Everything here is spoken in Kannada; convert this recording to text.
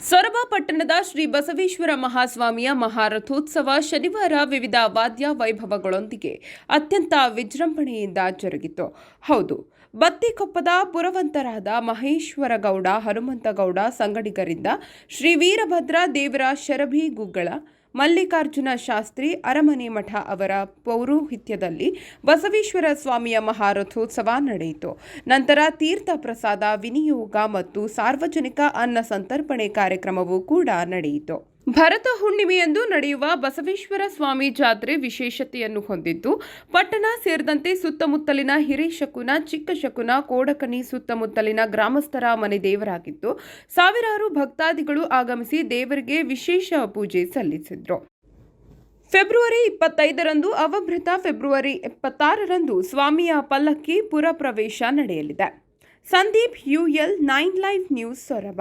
ಸೊರಬ ಪಟ್ಟಣದ ಶ್ರೀ ಬಸವೇಶ್ವರ ಮಹಾಸ್ವಾಮಿಯ ಮಹಾರಥೋತ್ಸವ ಶನಿವಾರ ವಿವಿಧ ವಾದ್ಯ ವೈಭವಗಳೊಂದಿಗೆ ಅತ್ಯಂತ ವಿಜೃಂಭಣೆಯಿಂದ ಜರುಗಿತು. ಹೌದು, ಬತ್ತಿಕೊಪ್ಪದ ಪುರವಂತರಾದ ಮಹೇಶ್ವರಗೌಡ, ಹನುಮಂತಗೌಡ, ಸಂಗಡಿಗರಿಂದ ಶ್ರೀ ವೀರಭದ್ರ ದೇವರ ಶರಭಿ ಗುಗ್ಗಳ ಮಲ್ಲಿಕಾರ್ಜುನ ಶಾಸ್ತ್ರಿ ಅರಮನೆ ಮಠ ಅವರ ಪೌರೋಹಿತ್ಯದಲ್ಲಿ ಬಸವೇಶ್ವರ ಸ್ವಾಮಿಯ ಮಹಾರಥೋತ್ಸವ ನಡೆಯಿತು. ನಂತರ ತೀರ್ಥ ಪ್ರಸಾದ, ವಿನಿಯೋಗ ಮತ್ತು ಸಾರ್ವಜನಿಕ ಅನ್ನ ಸಂತರ್ಪಣೆ ಕಾರ್ಯಕ್ರಮವೂ ಕೂಡ ನಡೆಯಿತು. ಭರತ ಹುಣ್ಣಿಮೆಯಂದು ನಡೆಯುವ ಬಸವೇಶ್ವರ ಸ್ವಾಮಿ ಜಾತ್ರೆ ವಿಶೇಷತೆಯನ್ನು ಹೊಂದಿದ್ದು, ಪಟ್ಟಣ ಸೇರಿದಂತೆ ಸುತ್ತಮುತ್ತಲಿನ ಹಿರೇಶಕುನ, ಚಿಕ್ಕಶಕುನ, ಕೋಡಕನಿ ಸುತ್ತಮುತ್ತಲಿನ ಗ್ರಾಮಸ್ಥರ ಮನೆ ದೇವರಾಗಿದ್ದು, ಸಾವಿರಾರು ಭಕ್ತಾದಿಗಳು ಆಗಮಿಸಿ ದೇವರಿಗೆ ವಿಶೇಷ ಪೂಜೆ ಸಲ್ಲಿಸಿದ್ರು. ಫೆಬ್ರವರಿ ಇಪ್ಪತ್ತೈದರಂದು ಅವಭೃತ ಫೆಬ್ರವರಿ ಇಪ್ಪತ್ತಾರರಂದು ಸ್ವಾಮಿಯ ಪಲ್ಲಕ್ಕಿ ಪುರ ಪ್ರವೇಶ ನಡೆಯಲಿದೆ. Sandeep, UL, nine live news Soraba.